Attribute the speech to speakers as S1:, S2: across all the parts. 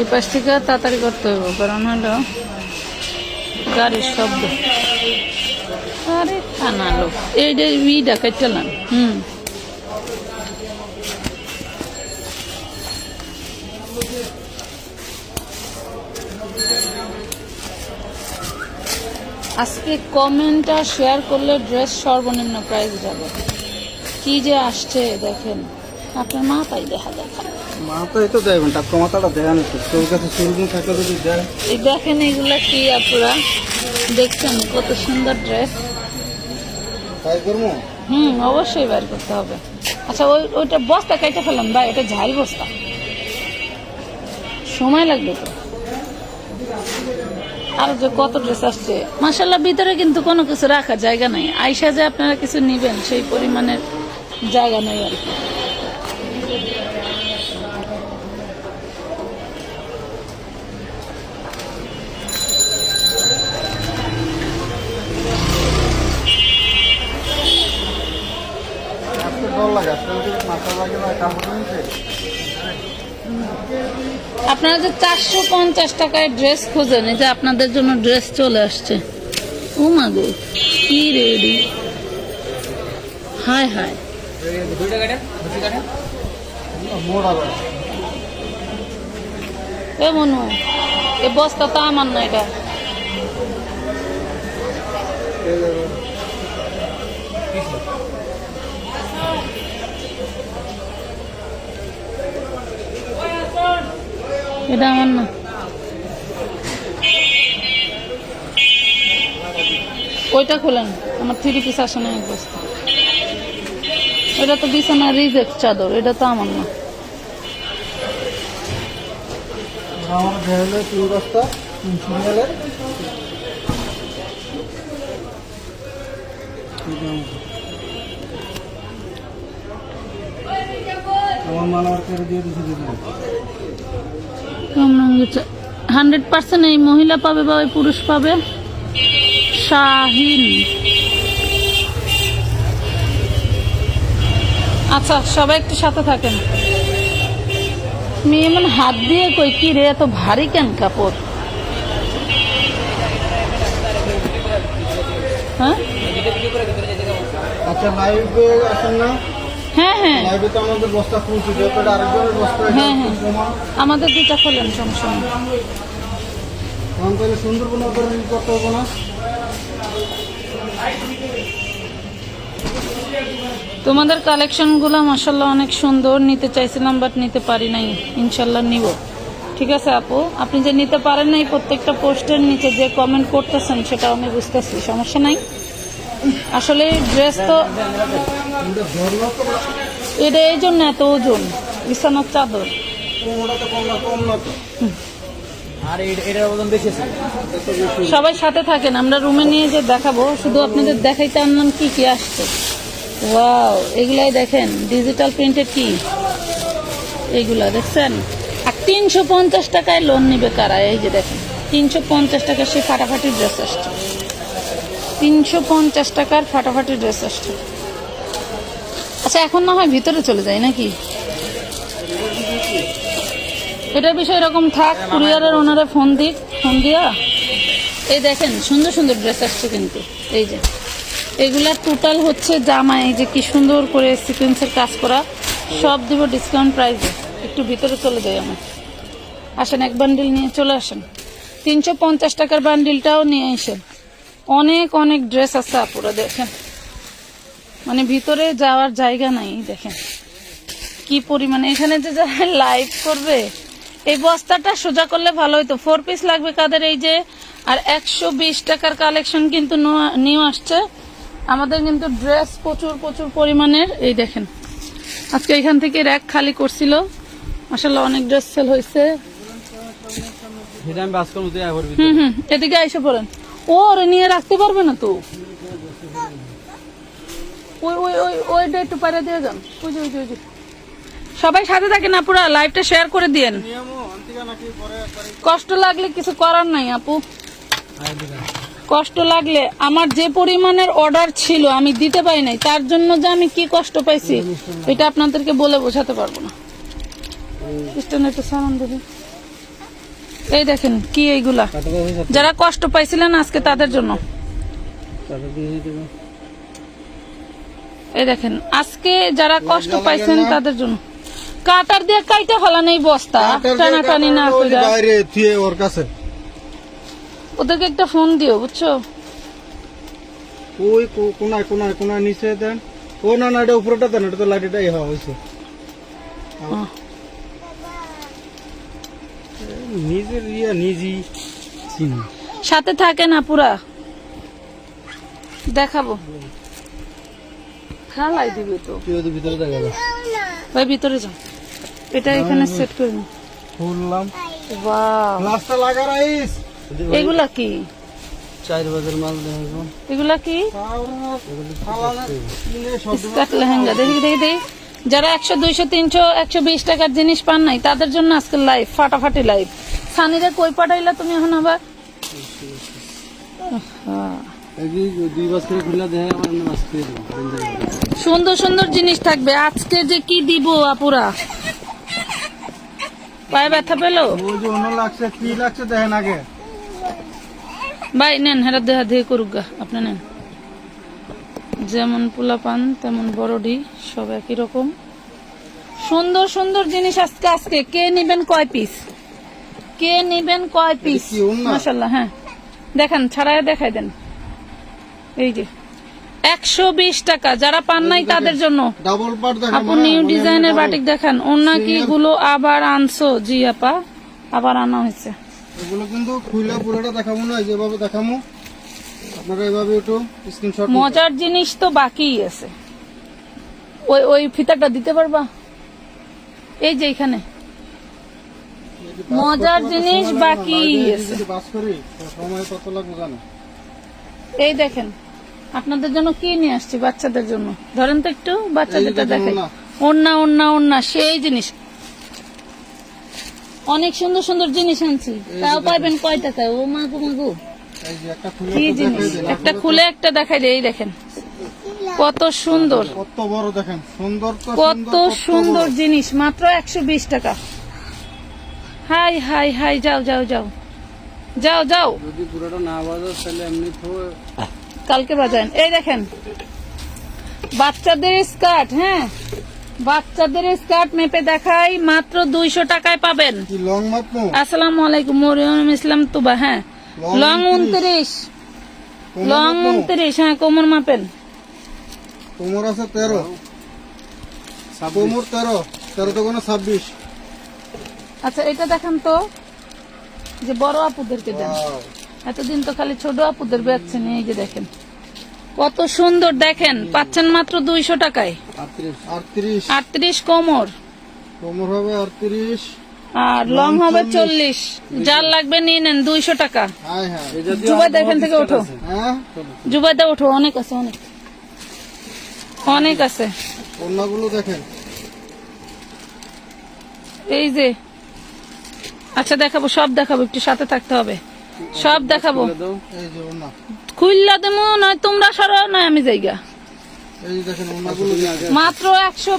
S1: এই পাশ থেকে তাড়াতাড়ি করতে হবে কারণ হলো গাড়ির শব্দ। আরে হুম। আজকে কমেন্ট আর শেয়ার করলে ড্রেস সর্বনিম্ন প্রাইস যাবে। কি যে আসছে দেখেন, আপনার মা তাই দেখা দেখা
S2: মাথা তো দেবেন টাকা মাথাটা দেয় না তো তোর কাছে সুরগুন থাকলে যদি দেয়।
S1: এই দেখেন এগুলা কি আপুরা? দেখছেন কত সুন্দর ড্রেস
S2: তাই করব?
S1: হুম অবশ্যই বের করতে হবে। আচ্ছা ওই ওইটা বস্তা কেটে ফেলাম ভাই এটা ঝাল বস্তা। সময় লাগবে তো। আর যে কত ড্রেস আসছে। মাসাল্লাহ ভিতরে কিন্তু কোনো কিছু রাখার জায়গা নাই। আইসা যে আপনারা কিছু নিবেন সেই পরিমাণের জায়গা নেই আর কি
S2: আজকে ডর লাগে আজকে যদি মাথা লাগে না কাপড় নিতে
S1: আপনারা যে চারশো পঞ্চাশ টাকায় ড্রেস খোঁজেন, এই যে আপনাদের জন্য ড্রেস চলে আসছে। ও মা গো, কি রেডি। হায় হায়। এ মনু, এ বস্তা তো আমার না এটা। এটা আমার না। ওইটা খোলেন, আমার থ্রি পিস আসে না এক বস্তা। এটা তো বিছানা রিজেক্ট চাদর, এটা তো আমার না।
S2: আমার মেলের করে দিয়ে দিদি
S1: হান্ড্রেড পার্সেন্ট এই মহিলা পাবে বা ওই পুরুষ পাবে? শাহিন। আচ্ছা সবাই একটু সাথে থাকেন। মেয়ে এমন হাত দিয়ে কই কি রে এত ভারী কেন কাপড়? হ্যাঁ?
S2: আচ্ছা লাইভে আসেন না।
S1: হ্যাঁ হ্যাঁ।
S2: আমাদের বস্তা বস্তা
S1: হ্যাঁ, হ্যাঁ। আমাদের দুটা খোলেন সমস্যা
S2: তাহলে সুন্দরবন করতে হবে না?
S1: তোমাদের কালেকশনগুলো মাসাল্লাহ অনেক সুন্দর নিতে চাইছিলাম বাট নিতে পারি নাই। ইনশাল্লাহ নিব। ঠিক আছে আপু? আপনি যে নিতে পারেন নাই প্রত্যেকটা পোস্টের নিচে যে কমেন্ট করতেছেন সেটাও আমি বুঝতেছি সমস্যা নাই। আসলে ড্রেস তো এটা এই জন্য এত ওজন বিছানার চাদর। সবাই সাথে থাকেন আমরা রুমে নিয়ে যে দেখাবো শুধু আপনাদের দেখাইতে আনলাম কি কি আসছে। ওয়াও এগুলাই দেখেন ডিজিটাল প্রিন্টের কি? এইগুলা দেখছেন? আর তিনশো পঞ্চাশ টাকায় লোন নিবে কারা? এই যে দেখেন তিনশো পঞ্চাশ টাকা সে ফাটাফাটি ড্রেস আসছে। তিনশো পঞ্চাশ টাকার ফাটাফাটি ড্রেস আসছে। আচ্ছা এখন না হয় ভিতরে চলে যায় নাকি? এটার বিষয় এরকম থাক, কুরিয়ারের ওনারা ফোন দিক, ফোন দিয়া। এই দেখেন, সুন্দর সুন্দর ড্রেস আসছে কিন্তু, এই যে। এগুলা টোটাল হচ্ছে জামা এই যে কি সুন্দর করে সিকোয়েন্সের কাজ করা। সব দিব ডিসকাউন্ট প্রাইসে একটু ভিতরে চলে যাই আমার। আসেন, এক বান্ডিল নিয়ে চলে আসেন। তিনশো পঞ্চাশ টাকার বান্ডিলটাও নিয়ে আসেন। অনেক অনেক ড্রেস আছে আপুরা দেখেন। মানে ভিতরে যাওয়ার জায়গা নাই দেখেন। কি পরিমাণে এখানে যে যারা লাইভ করবে এই বস্তাটা সোজা করলে ভালো হতো ফোর পিস লাগবে কাদের এই যে আর একশো বিশ টাকার কালেকশন কিন্তু নিয়ে আসছে। আমাদের কিন্তু ড্রেস প্রচুর প্রচুর পরিমাণের এই দেখেন। আজকে এখান থেকে র্যাক খালি করছিল। আসলে অনেক ড্রেস সেল হয়েছে এদিকে এসে পড়েন। ওরে নিয়ে রাখতে পারবে না তো? ওই ওই ওই ওইটা একটু পারে দিয়ে যান। ওই যে ওই যে ওই যে। সবাই সাথে থাকেন আপুরা লাইভটা শেয়ার করে দিয়েন। কষ্ট লাগলে কিছু করার নাই আপু। কষ্ট লাগলে আমার যে পরিমাণের অর্ডার ছিল আমি দিতে পারি নাই তার জন্য যে আমি কি কষ্ট পাইছি এটা আপনাদেরকে বলে বোঝাতে পারব না। একটু সামান দেবে এই দেখেন কি এইগুলা? যারা কষ্ট পাইছিলেন আজকে তাদের জন্য। এই দেখেন আজকে যারা কষ্ট পাইছেন তাদের জন্য। কাটার দিয়ে কাইটা ফেলান এই বস্তা টানা টানি না
S2: ওর কাছে।
S1: ওদেরকে একটা ফোন দিও বুঝছ?
S2: ওই কোনায় কোনায় কোনায় নিচে দেন। ও না না এটা উপরেটা দেন এটা তো লাইটটা ইহা হয়েছে নিজের ইয়া নিজই চিনি।
S1: সাথে থাকে না পুরা? দেখাবো। খালাই দিবে তো।
S2: তুই ওদের ভিতরে দেখা যাবে
S1: ভাই ভিতরে যাও এটা এখানে সেট করে নি।
S2: খুললাম।
S1: বাহ
S2: গ্লাসটা লাগা রাইস
S1: এগুলা কি?
S3: চার বাজার মাল দেখো
S1: এগুলা কি? লেহেঙ্গা। দেখি দেখি দেখি। যারা একশো দুইশো তিনশো একশো বিশ টাকার জিনিস পান নাই তাদের জন্য আজকে লাইফ ফাটাফাটি লাইফ সানিরে কই পাঠাইলা তুমি এখন আবার? সুন্দর সুন্দর জিনিস থাকবে। আজকে যে কি দিব আপুরা? পায়ে ব্যথা পেল? ভাই নেন হেরা দেহা দিয়ে করুক গা আপনি নেন। যেমন পোলা পান তেমন বড়ডি সব একই রকম। সুন্দর সুন্দর জিনিস আজকে আজকে। কে নিবেন কয় পিস কে নিবেন কয় পিস? মাসাল্লাহ হ্যাঁ। দেখান ছাড়াই দেখাই দেন। এই যে একশো বিশ টাকা। যারা পান নাই তাদের জন্য। আপু নিউ ডিজাইনের বাটিক দেখান। অন্য কি গুলো আবার আনছো? জি আপা। আবার আনা হয়েছে।
S2: এগুলো কিন্তু খুইলা পুরোটা দেখাবো না যেভাবে দেখাবো আপনারা এভাবে একটু স্ক্রিনশট
S1: মজার জিনিস তো বাকিই আছে। ওই ওই ফিতাটা দিতে পারবা? এই যে এখানে। মজার জিনিস বাকি এই দেখেন আপনাদের জন্য কি নিয়ে আসছি বাচ্চাদের জন্য? ধরেন তো একটু বাচ্চাদেরটা
S2: দেখুন।
S1: ওন্না ওন্না ওন্না সেই জিনিস। অনেক সুন্দর সুন্দর জিনিস আনছি। তাও পাইবেন কয় টাকায় ও মাগু মাগু কি জিনিস? একটা খুলে একটা দেখাই দেয় এই দেখেন। কত সুন্দর।
S2: কত বড় দেখেন সুন্দর
S1: কত সুন্দর জিনিস মাত্র একশো বিশ টাকা। হাই হাই হাই যাও যাও যাও। যাও যাও।
S3: যদি পুরোটা না বাজাও তাহলে এমনি
S1: কালকে বাজান এই দেখেন বাচ্চাদের স্কার্ট হ্যাঁ? বাচ্চাদের স্কার্ট মেপে দেখাই মাত্র দুইশো টাকায় পাবেন। আসসালামু আলাইকুম মরিয়ম ইসলাম তুবা হ্যাঁ? লং উনত্রিশ লং উনত্রিশ হ্যাঁ কোমর মাপেন
S2: কোমর আছে তেরো। কোমর তেরো। তেরো তো কোনো ছাব্বিশ।
S1: আচ্ছা এটা দেখান তো। যে বড় আপুদেরকে দেন। এতদিন তো খালি ছোট আপুদের বেচছেন এই যে দেখেন। কত সুন্দর দেখেন পাচ্ছেন মাত্র দুইশো টাকায়।
S3: আটত্রিশ।
S2: আটত্রিশ।
S1: আটত্রিশ কোমর।
S2: কোমর হবে আটত্রিশ।
S1: আর লং হবে চল্লিশ। যার লাগবে নিয়ে নেন দুইশো টাকা।
S2: হ্যাঁ হ্যাঁ।
S1: জুবাইদা এখান থেকে ওঠো।
S2: হ্যাঁ?
S1: জুবাইদা ওঠো অনেক আছে অনেক। অনেক আছে।
S2: দেখেন।
S1: এই যে। আচ্ছা দেখাবো সব দেখাবো একটু সাথে থাকতে হবে। সব দেখাবো। খুললা দেবো নয় তোমরা সরো নয় আমি যাইগা।
S2: এই দেখেন
S1: মাত্র টাকা।
S2: মাত্র একশো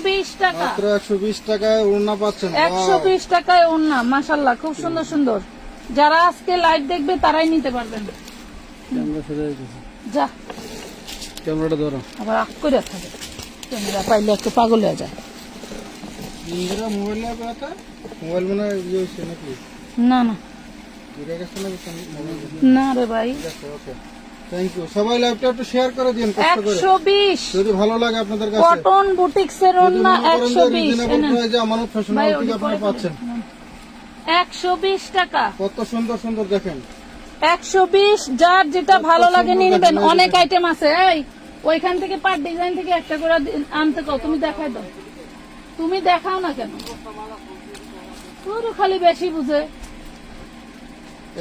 S2: বিশ টাকায় ওড়না পাচ্ছেন।
S1: একশো বিশ টাকায় ওন্না মাসাল্লাহ খুব সুন্দর সুন্দর। যারা আজকে লাইভ দেখবে তারাই নিতে পারবেন।
S3: ক্যামেরা সোজা
S1: যা।
S3: ক্যামেরাটা ধরো।
S1: আবার আগ করে থাকে ক্যামেরা পাইলে একটু পাগল হয়ে যায়।
S2: ইন্দিরা মোবাইল নেওয়া কথা মোবাইল মনে হয় ইয়ে নাকি?
S1: না না। না রে ভাই।
S2: ওকে। থ্যাংক ইউ সবাই লাইভটা একটু শেয়ার করে দিন কষ্ট করে।
S1: একশো বিশ।
S2: যদি ভালো লাগে আপনাদের কাছে।
S1: কটন বুটিক্স এর ওন্না
S2: করেন যে
S1: বিশ
S2: রিজনেবল প্রাইসে আমানত ফ্যাশন
S1: ভাই,
S2: আপনারা পাচ্ছেন।
S1: একশো বিশ টাকা।
S2: কত সুন্দর সুন্দর দেখেন।
S1: একশো বিশ যার যেটা ভালো লাগে নিয়ে নেবেন। অনেক আইটেম আছে। এই ওইখান থেকে পার ডিজাইন থেকে একটা করে আনতে কও তুমি দেখাই দাও। তুমি দেখাও না কেন? খালি বেশি বুঝে।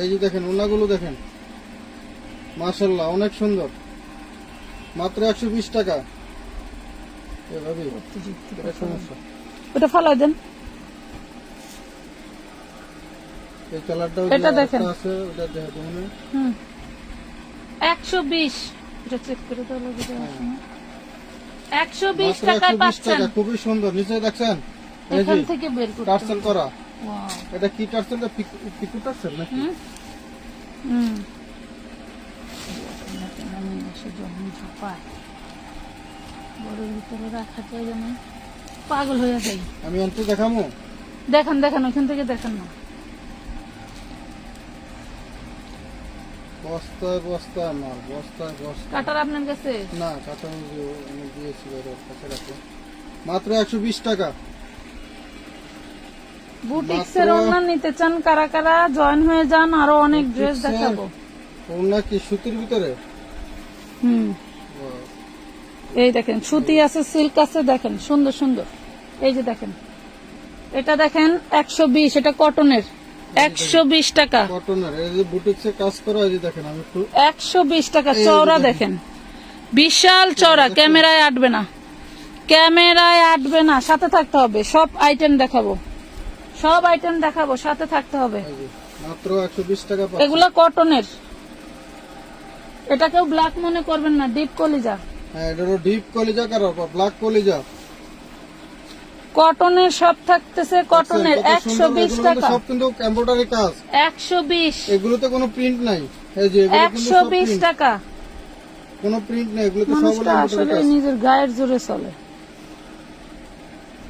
S2: এই যে দেখেন ওনাগুলো দেখেন। মাশাল্লাহ অনেক সুন্দর। মাত্র একশো বিশ টাকা। সমস্যা।
S1: ওটা ফালাই দেন।
S2: এই কালারটাও
S1: এটা দেখেন।
S2: আছে ওটা দেখো
S1: হুম। একশো বিশ। এটা চেক করে দাও লোগোটা আছে একশো বিশ টাকায়
S2: একশো বিশ
S1: পাচ্ছেন।
S2: টাকা খুবই সুন্দর। নিচে দেখছেন?
S1: এখান থেকে বের করতে
S2: টার্সেল করা।
S1: Wow.
S2: এটা কি টার্সেল? পিকু টার্সেল নাকি?
S1: হুম। হুম। আমি এসে যখন ঝাপায় বড়ের ভিতরে রাখা যায় যেন পাগল হয়ে যাই
S2: আমি অন্ত দেখামো?
S1: দেখেন দেখেন ওইখান থেকে দেখেন না।
S2: বস্তায় বস্তায় মাল বস্তায় বস্তা
S1: কাটার আপনার কাছে?
S2: না কাটা আমি দিয়েছি কাছে রাখো মাত্র একশো বিশ টাকা।
S1: বুটিক্সের ওনার নিতে চান কারা কারা জয়েন হয়ে যান আরও অনেক ড্রেস দেখাবো।
S2: ওনা কি সুতির ভিতরে?
S1: হুম। এই দেখেন সুতি আছে সিল্ক আছে দেখেন সুন্দর সুন্দর। এই যে দেখেন এটা দেখেন একশো বিশ এটা কটনের একশো বিশ টাকা। একশো বিশ টাকা চওড়া
S2: দেখেন।
S1: বিশাল চওড়া ক্যামেরায় আটবে না। ক্যামেরায় আটবে না সাথে থাকতে হবে। সব আইটেম দেখাবো। সব আইটেম দেখাবো সাথে থাকতে হবে।
S2: মাত্র একশো বিশ টাকা
S1: এগুলা কটনের এটা কেউ ব্ল্যাক মনে করবেন না ডিপ কলিজা।
S2: হ্যাঁ এটা হলো ডিপ কলিজা কারও ব্ল্যাক কলিজা।
S1: কটনের সব থাকতেছে কটনের
S2: এগুলো কিন্তু
S1: টাকা।
S2: সব কিন্তু এমব্রয়ডারি কাজ।
S1: একশো বিশ।
S2: এগুলোতে কোনো প্রিন্ট নাই। এই যে এগুলো কিন্তু
S1: একশো
S2: সব
S1: বিশ
S2: print।
S1: টাকা।
S2: কোনো প্রিন্ট নেই সব এমব্রয়ডারি
S1: আসলে
S2: কাজ।
S1: নিজের গায়ের জোরে চলে।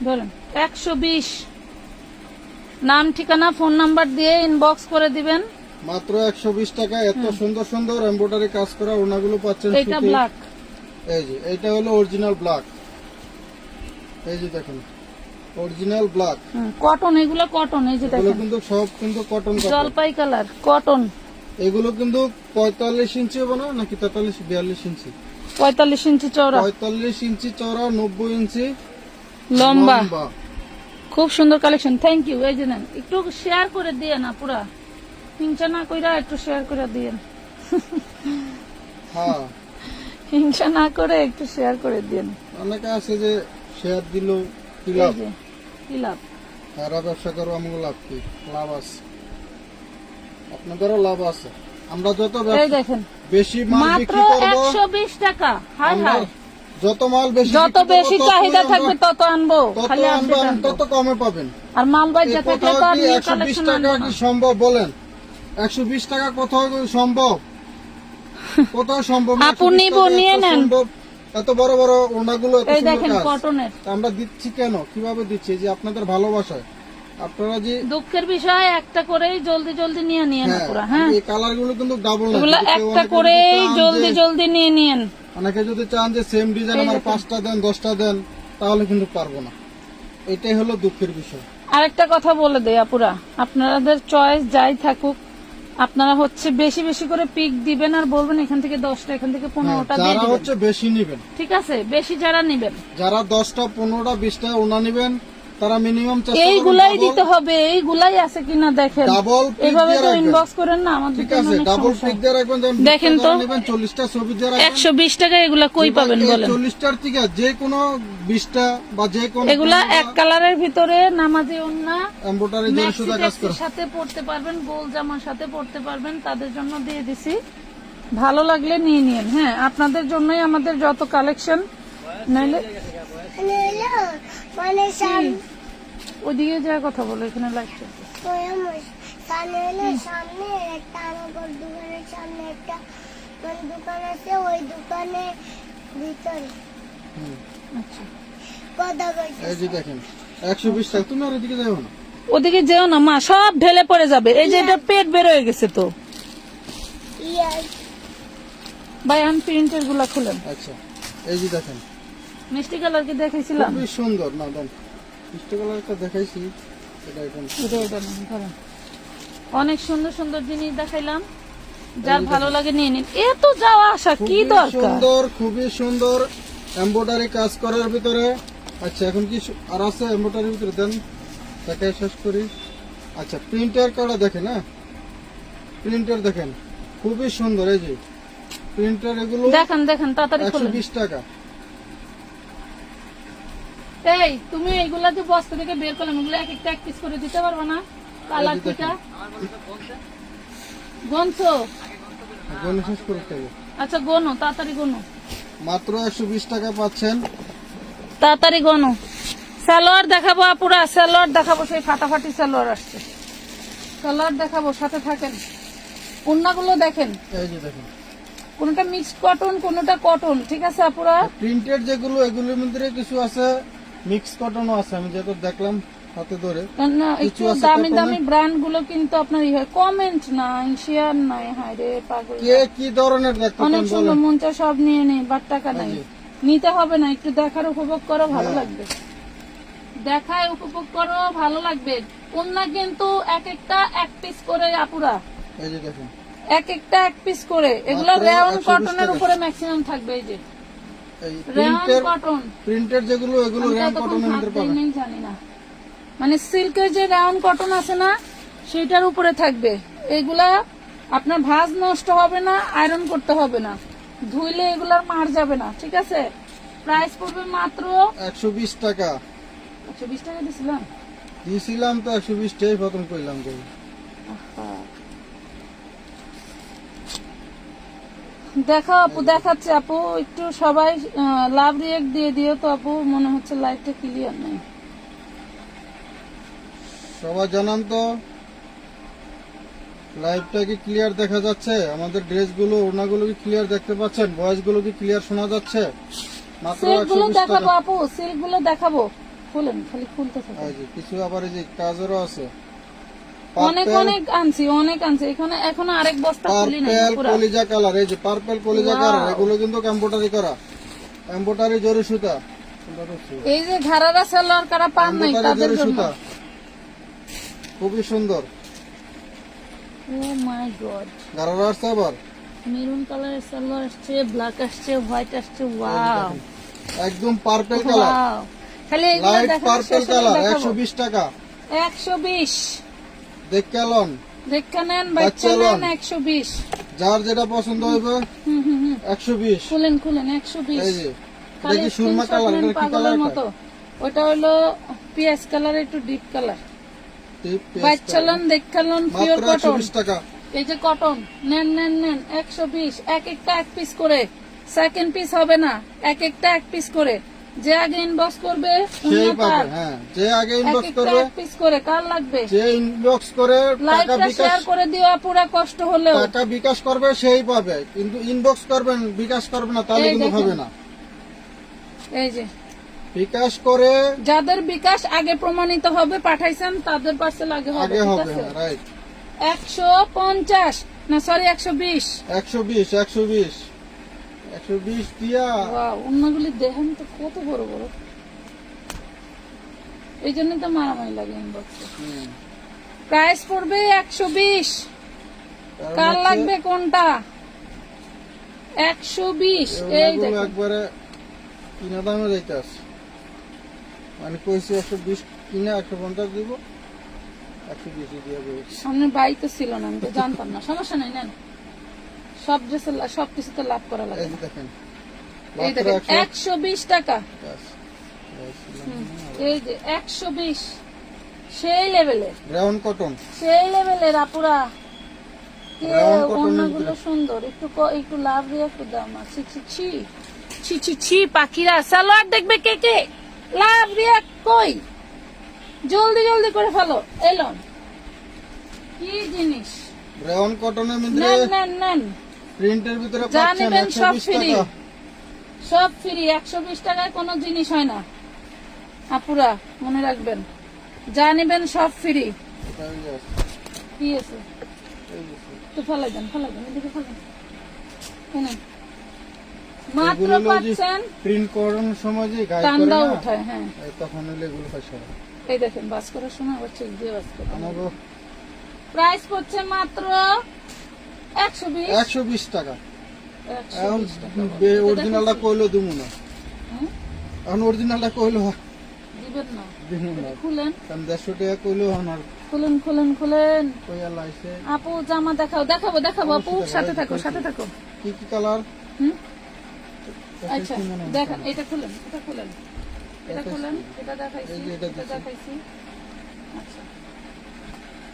S1: ধরেন একশো বিশ। নাম ঠিকানা ফোন নাম্বার দিয়ে ইনবক্স করে দিবেন।
S2: মাত্র একশো বিশ টাকা এত সুন্দর সুন্দর এমব্রয়ডারি কাজ করা ওনাগুলো পাচ্ছেন
S1: এটা ব্ল্যাক
S2: এই যে এইটা হলো অরিজিনাল ব্ল্যাক এই যে দেখেন অরিজিনাল ব্ল্যাক
S1: কটন এগুলো কটন এই যে দেখেন।
S2: কিন্তু সব কিন্তু কটন
S1: জলপাই কালার কটন
S2: এগুলো কিন্তু পঁয়তাল্লিশ ইঞ্চি হবে না নাকি তেতাল্লিশ বিয়াল্লিশ ইঞ্চি?
S1: পঁয়তাল্লিশ ইঞ্চি চওড়া।
S2: পঁয়তাল্লিশ ইঞ্চি চওড়া নব্বই ইঞ্চি
S1: লম্বা। খুব সুন্দর কালেকশন থ্যাংক ইউ এই যে নেন একটু শেয়ার করে দিয়ে না পুরা। হিংসা না কইরা একটু শেয়ার করে দিয়েন।
S2: হ্যাঁ।
S1: হিংসা না করে একটু শেয়ার করে দিয়েন।
S2: অনেকে আছে যে শেয়ার দিল কি লাভ?
S1: কি লাভ?
S2: তারা ব্যবসা করো আমাকে লাভ কি? লাভ আছে। আপনাদেরও লাভ আছে। আমরা যত
S1: এই দেখেন
S2: বেশি মাল বিক্রি করব
S1: একশো বিশ টাকা। হাই হাই।
S2: যত মাল বেশি
S1: যত বেশি চাহিদা থাকবে তত আনব। খালি
S2: আনব, তত কমে পাবেন।
S1: আর মাল বাজ্যা থাকলে তো আর
S2: কি
S1: নিউ
S2: একশো বিশ
S1: কালেকশন
S2: টাকা কি সম্ভব বলেন? একশো বিশ টাকা কোথাও সম্ভব? কোথাও সম্ভব না,
S1: আপু
S2: 120
S1: নিবো,
S2: টাকা
S1: নিয়ে নেন।
S2: এত বড় বড় ওনাগুলো
S1: এই দেখেন কটনের
S2: আমরা দিচ্ছি কেন? কীভাবে দিচ্ছি? যে আপনাদের ভালোবাসায়। আপনারা যে
S1: দুঃখের বিষয় একটা করেই জলদি জলদি নিয়ে নিয়ে না
S2: হ্যাঁ,
S1: পুরা হ্যাঁ?
S2: এই কালারগুলো কিন্তু ডাবল না।
S1: একটা করেই জলদি জলদি নিয়ে নিয়েন।
S2: অনেকে যদি চান যে সেম ডিজাইন আমার পাঁচটা দেন দশটা দেন তাহলে কিন্তু পারব না। এটাই হলো দুঃখের বিষয়।
S1: আরেকটা কথা বলে দেই আপুরা। আপনাদের চয়েস যাই থাকুক আপনারা হচ্ছে বেশি বেশি করে পিক দিবেন আর বলবেন এখান থেকে দশটা এখান থেকে
S2: হ্যাঁ,
S1: পনেরোটা
S2: যারা হচ্ছে বেশি নিবেন।
S1: ঠিক আছে বেশি যারা নিবেন।
S2: যারা দশটা পনেরোটা বিশটা ওনা নিবেন। তারা মিনিমাম
S1: এইগুলাই দিতে হবে এইগুলাই আছে কিনা দেখেন।
S2: ডাবল
S1: এইভাবে তো ইনবক্স করেন না আমাদের
S2: ঠিক আছে ডাবল পিক দিয়ে রাখবেন
S1: দেখেন তো।
S2: যারা নেবেন চল্লিশটা ছবি দিয়ে রাখবেন।
S1: একশো বিশ টাকা এগুলা কই পাবেন বলেন?
S2: চল্লিশটার থেকে যে কোনো বিশটা বা যে কোনো
S1: এগুলা এক কালারের ভিতরে নামাজি ওন্না
S2: এম্বোটারি জরি
S1: ম্যাক্সি
S2: সুদা কাজ করে।
S1: সাথে পড়তে পারবেন গোল জামার সাথে পড়তে পারবেন তাদের জন্য দিয়ে দিছি। ভালো লাগলে নিয়ে নিন হ্যাঁ আপনাদের জন্যই আমাদের যত কালেকশন নাইলে
S4: মানে
S1: ওইদিকে যা কথা বলো এখানে লাইট
S4: সামনে সামনে একটা আমার দোকানের সামনে একটা মানে দোকান আছে ওই দোকানে ভিতরে।
S1: আচ্ছা। ওদিকে যেও না মা সব ঢেলে পড়ে যাবে। এই যে এটা পেট বের হয়ে গেছে তো। ভাই আন প্রিন্টেরগুলা খুলেন।
S2: আচ্ছা এই যে দেখেন
S1: মিষ্টি কালার কি দেখাইছিলাম?
S2: খুবই সুন্দর না দেন মিষ্টি কালার একটা দেখাইছি এটা এখন
S1: এটা এটা ধরেন। অনেক সুন্দর সুন্দর জিনিস দেখাইলাম। যার ভালো লাগে নিয়ে নিন। এত যাওয়া আসা কি দরকার?
S2: সুন্দর খুবই সুন্দর। এমব্রয়ডারি কাজ করার ভিতরে আচ্ছা এখন কি আর আছে এমব্রয়ডারির ভিতরে? দেন দেখাই শেষ করি। আচ্ছা প্রিন্টার কাটা দেখেন হ্যাঁ? প্রিন্টার দেখেন। খুবই সুন্দর এই যে। প্রিন্টার এগুলো
S1: দেখেন দেখেন তাড়াতাড়ি
S2: একশো
S1: খুলেন।
S2: বিশ টাকা।
S1: এই তুমি এইগুলা যে বস্তা থেকে বের করলাম এগুলো এক একটা এক পিস করে দিতে পারবে না? কালার থেকে গনছো
S2: গণে শেষ করতে
S1: আচ্ছা গনো তাড়াতাড়ি গনো
S2: মাত্র একশো বিশ টাকা পাচ্ছেন।
S1: তাড়াতাড়ি গনো সালোয়ার দেখাবো আপুরা সালোয়ার দেখাবো সেই ফাটাফাটি সালোয়ার আসছে। সালোয়ার দেখাবো সাথে থাকেন। উন্নাগুলো দেখেন।
S2: এই যে দেখেন।
S1: কোনটা মিক্সড কটন কোনটা কটন ঠিক আছে আপুরা?
S2: প্রিন্টেড যেগুলো এগুলোর মধ্যে কিছু আছে মিক্স কটনও আছে আমি যেহেতু দেখলাম হাতে ধরে।
S1: না
S2: কিছু
S1: একটু দামি দামি ব্র্যান্ডগুলো কিন্তু আপনার কমেন্ট নাই শেয়ার নাই হায় রে পাগল।
S2: কে কি ধরনের দেখতে
S1: অনেক সুন্দর মন সব নিয়ে নেই বাট টাকা নাই। নিতে হবে না একটু দেখার উপভোগ করো ভালো
S2: হ্যাঁ।
S1: লাগবে। দেখায় উপভোগ করো ভালো লাগবে। কন্যা কিন্তু এক একটা এক পিস করে আপুরা।
S2: এই যে দেখেন।
S1: এক একটা এক পিস করে। এগুলো কটনের উপরে ম্যাক্সিমাম থাকবে এই যে।
S2: এই
S1: রেয়ন
S2: প্রিন্টের যেগুলো এগুলো র্যাম কটনের
S1: হাত
S2: পাবেন।
S1: জানি না। মানে সিল্কের যে রাউন্ড কটন আছে না সেটার উপরে থাকবে। এগুলা আপনার ভাঁজ নষ্ট হবে না আয়রন করতে হবে না। ধুইলে এগুলার মার যাবে না ঠিক আছে? প্রাইস পড়বে মাত্র
S2: একশো বিশ টাকা।
S1: একশো বিশ টাকা দিছিলাম?
S2: দিয়েছিলাম তো একশো বিশ টাই প্রথম করলাম কই
S1: দেখাও আপু দেখাচ্ছে আপু একটু সবাই লাভ রিয়েক্ট দিয়ে দিও তো আপু মনে হচ্ছে লাইভটা ক্লিয়ার নেই।
S2: সবাই জানান তো লাইভটা কি ক্লিয়ার দেখা যাচ্ছে? আমাদের ড্রেসগুলো ড্রেসগুলো ওড়নাগুলো কি ক্লিয়ার দেখতে পাচ্ছেন? ভয়েসগুলো কি ক্লিয়ার শোনা যাচ্ছে? মাত্র সিল্কগুলো
S1: দেখাবো আপু সিল্কগুলো দেখাবো। খুলেন খালি খুলতে থাকো
S2: এই যে, কিছু আবার এই যে কাজেরও আছে।
S1: অনেক অনেক আনছি অনেক আনছি। এখানে এখনও আরেক বস্তা খুলি নাই পুরা।
S2: কলিজা কালার এই যে পার্পেল কলিজা কালার এগুলো কিন্তু এম্বোটারি করা। এম্বোটারি জরি সুতা।
S1: এই যে ঘাড়ারা সেলোয়ার কারা পান নাই তাদের জন্য।
S2: খুবই সুন্দর।
S1: ও মাই গড
S2: আসছে আবার?
S1: মেরুন কালারের সেলোয়ার আসছে ব্ল্যাক আসছে হোয়াইট আসছে ওয়াও
S2: একদম পার্পেল কালার
S1: খালি এগুলো দেখাবো
S2: পার্পেল কালার
S1: দেখাবো।
S2: একশো বিশ টাকা।
S1: একশো বিশ।
S2: দেখে এলন
S1: দেখা নেন বাচ্চা
S2: বাচ্চা
S1: নেন
S2: লন।
S1: একশো বিশ।
S2: যার যেটা পছন্দ হইবে
S1: হুম হুম হুম।
S2: একশো বিশ।
S1: খুলেন খুলেন একশো বিশ।
S2: এই যে দেখি সুরমা কালার কি কালার
S1: মতো। ওটা হলো পিয়াজ কালার একটু ডিপ কালার বাচ্চালন দেখালন পিওর কটন
S2: টাকা।
S1: এই যে কটন নেন নেন নেন একশো বিশ। এক একটা এক পিস করে। সেকেন্ড পিস হবে না এক একটা এক পিস করে। যে আগে ইনবক্স করবে
S2: সেই পাবে হ্যাঁ যে আগে ইনবক্স করবে
S1: পিস করে কার লাগবে?
S2: যে ইনবক্স করে টাকা বিকাশ
S1: করে দিও পুরা কষ্ট হলেও।
S2: টাকা বিকাশ করবে সেই পাবে কিন্তু ইনবক্স করবেন বিকাশ করবে না তাহলে কিন্তু হবে না।
S1: এই যে।
S2: বিকাশ করে
S1: যাদের বিকাশ আগে প্রমাণিত হবে পাঠাইছেন তাদের পার্সেল আগে হবে
S2: আগে হবে রাইট
S1: একশো পঞ্চাশ না সরি একশো বিশ।
S2: একশো বিশ একশো বিশ একশো বিশ দিয়া।
S1: ওয়াও, অন্যগুলি দেখেন তো কত বড় বড়। এই জন্য তো মারামারি লাগে ইনবক্সে প্রাইস পড়বে একশো বিশ।
S2: কারণ
S1: কার লাগবে কোনটা? একশো বিশ
S2: এই
S1: এই
S2: ওনাগুলো
S1: দেখুন।
S2: একবারে কিনা দামে যাইতেছে। মানে কইছি একশো বিশ কিনে একশো পঞ্চাশ দিব। একশো বিশ দিয়ে বলছি
S1: সামনে বাইক তো ছিল না আমি তো জানতাম না। সমস্যা নাই নেন। সব ড্রেসে সব কিছুতে লাভ করা লাগে।
S2: দেখেন একশো
S1: বিশ টাকা। এই যে একশো বিশ সেই লেভেলের
S2: ব্রাউন কটন
S1: সেই লেভেলের আপুরা। অন্যগুলো সুন্দর। একটু একটু লাভ দিয়ে একটু দাম আছে ছি ছি ছি। ছি ছি পাখিরা। সালোয়ার দেখবে কে কে? লাভ রিয়া কই? জলদি জলদি করে ফেলো। এলো কি জিনিস?
S2: ব্রাউন কটনের মধ্যে
S1: নেন নেন নেন।
S2: প্রিন্টের ভিতরে
S1: যা
S2: পাচ্ছেন
S1: নেবেন সব ফ্রি। সব ফ্রি একশো বিশ টাকায় কোনো জিনিস হয় না। আপুরা মনে রাখবেন। যা নেবেন সব ফ্রি। কি আছে?
S2: যে।
S1: দেন দেন এদিকে মাত্র পাচ্ছেন
S2: প্রিন্ট করানোর সময় যে গায়ে
S1: হ্যাঁ।
S2: তখন হলে এগুলো
S1: এই দেখেন বাস করার সময় আবার চেক দিয়ে বাস প্রাইস পড়ছে মাত্র একশো বিশ।
S2: টাকা। এখন। অরিজিনালটা কইলো দিমু না। এখন অরিজিনালটা কইলো
S1: দিবেন না। খুলেন।
S2: দেড়শো টাকা কইলো এখন আর
S1: খুলেন খুলেন খুলেন।
S2: কইয়া লাইছে।
S1: আপু জামা দেখাও দেখাবো দেখাবো। আপু সাথে থাকো সাথে থাকো।
S2: কি কি কালার?
S1: হুম? আচ্ছা দেখেন এটা খুলেন এটা খুলেন। এটা খুলেন এটা দেখাইছি
S2: এটা
S1: দেখাইছি। আচ্ছা দুই এক পিস ডাবল থাকে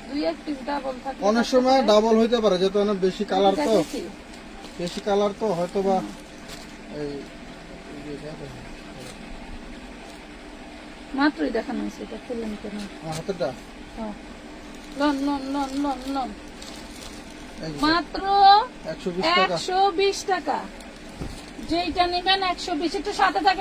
S2: অনেক সময় ডাবল হইতে পারে যেহেতু অনেক বেশি কালার তো। বেশি কালার তো হয়তো বা এই।
S1: মাত্রই দেখানো হয়েছে এটা খুললেন কেন
S2: আমার
S1: হ্যাঁ। Lawn lawn lawn lawn lawn. মাত্র
S2: একশো বিশ টাকা।
S1: একশো বিশ টাকা। যেইটা নেবেন একশো বিশ একটু সাথে থাকে